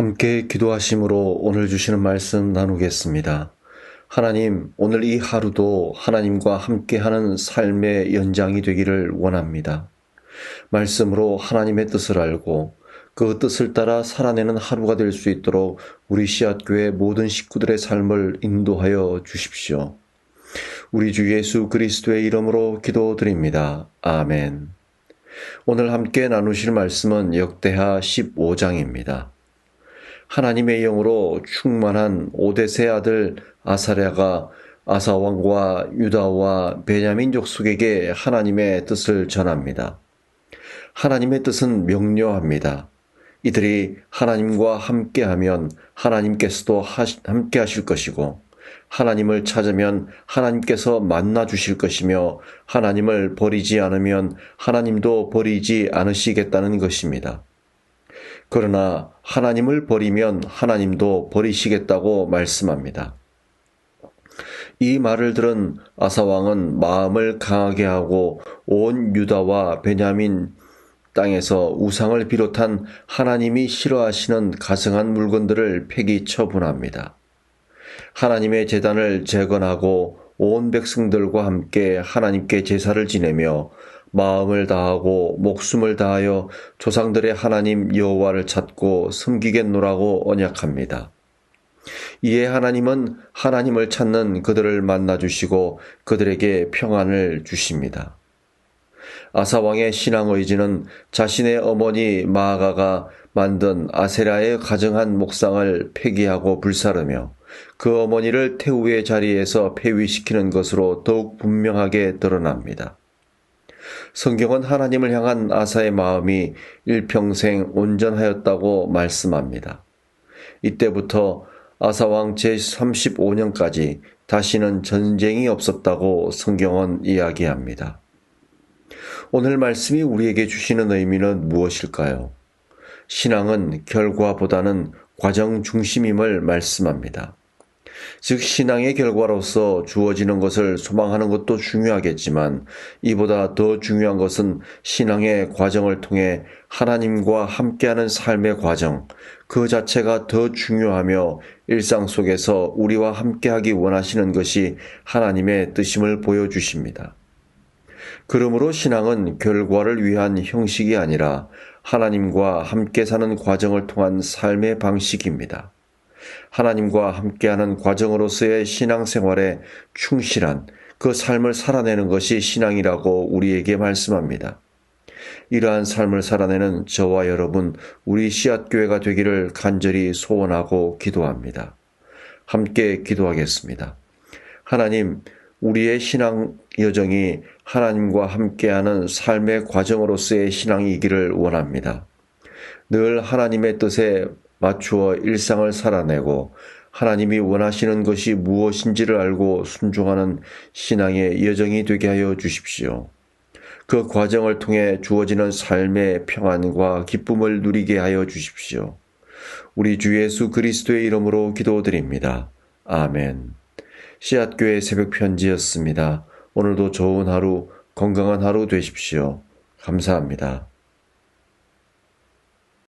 함께 기도하심으로 오늘 주시는 말씀 나누겠습니다. 하나님, 오늘 이 하루도 하나님과 함께하는 삶의 연장이 되기를 원합니다. 말씀으로 하나님의 뜻을 알고 그 뜻을 따라 살아내는 하루가 될 수 있도록 우리 씨앗교회 모든 식구들의 삶을 인도하여 주십시오. 우리 주 예수 그리스도의 이름으로 기도드립니다. 아멘. 오늘 함께 나누실 말씀은 역대하 15장입니다. 하나님의 영으로 충만한 오데세 아들 아사랴가 아사 왕과 유다와 베냐민 족속에게 하나님의 뜻을 전합니다. 하나님의 뜻은 명료합니다. 이들이 하나님과 함께하면 하나님께서도 함께 하실 것이고 하나님을 찾으면 하나님께서 만나 주실 것이며 하나님을 버리지 않으면 하나님도 버리지 않으시겠다는 것입니다. 그러나 하나님을 버리면 하나님도 버리시겠다고 말씀합니다. 이 말을 들은 아사왕은 마음을 강하게 하고 온 유다와 베냐민 땅에서 우상을 비롯한 하나님이 싫어하시는 가성한 물건들을 폐기 처분합니다. 하나님의 재단을 재건하고 온 백성들과 함께 하나님께 제사를 지내며 마음을 다하고 목숨을 다하여 조상들의 하나님 여호와를 찾고 섬기겠노라고 언약합니다. 이에 하나님은 하나님을 찾는 그들을 만나 주시고 그들에게 평안을 주십니다. 아사 왕의 신앙 의지는 자신의 어머니 마아가가 만든 아세라의 가정한 목상을 폐기하고 불사르며 그 어머니를 태우의 자리에서 폐위시키는 것으로 더욱 분명하게 드러납니다. 성경은 하나님을 향한 아사의 마음이 일평생 온전하였다고 말씀합니다. 이때부터 아사왕 제35년까지 다시는 전쟁이 없었다고 성경은 이야기합니다. 오늘 말씀이 우리에게 주시는 의미는 무엇일까요? 신앙은 결과보다는 과정 중심임을 말씀합니다. 즉 신앙의 결과로서 주어지는 것을 소망하는 것도 중요하겠지만 이보다 더 중요한 것은 신앙의 과정을 통해 하나님과 함께하는 삶의 과정 그 자체가 더 중요하며 일상 속에서 우리와 함께하기 원하시는 것이 하나님의 뜻임을 보여주십니다. 그러므로 신앙은 결과를 위한 형식이 아니라 하나님과 함께 사는 과정을 통한 삶의 방식입니다. 하나님과 함께하는 과정으로서의 신앙생활에 충실한 그 삶을 살아내는 것이 신앙이라고 우리에게 말씀합니다. 이러한 삶을 살아내는 저와 여러분, 우리 씨앗교회가 되기를 간절히 소원하고 기도합니다. 함께 기도하겠습니다. 하나님, 우리의 신앙 여정이 하나님과 함께하는 삶의 과정으로서의 신앙이기를 원합니다. 늘 하나님의 뜻에 맞추어 일상을 살아내고 하나님이 원하시는 것이 무엇인지를 알고 순종하는 신앙의 여정이 되게 하여 주십시오. 그 과정을 통해 주어지는 삶의 평안과 기쁨을 누리게 하여 주십시오. 우리 주 예수 그리스도의 이름으로 기도드립니다. 아멘. 씨앗교회 새벽 편지였습니다. 오늘도 좋은 하루, 건강한 하루 되십시오. 감사합니다.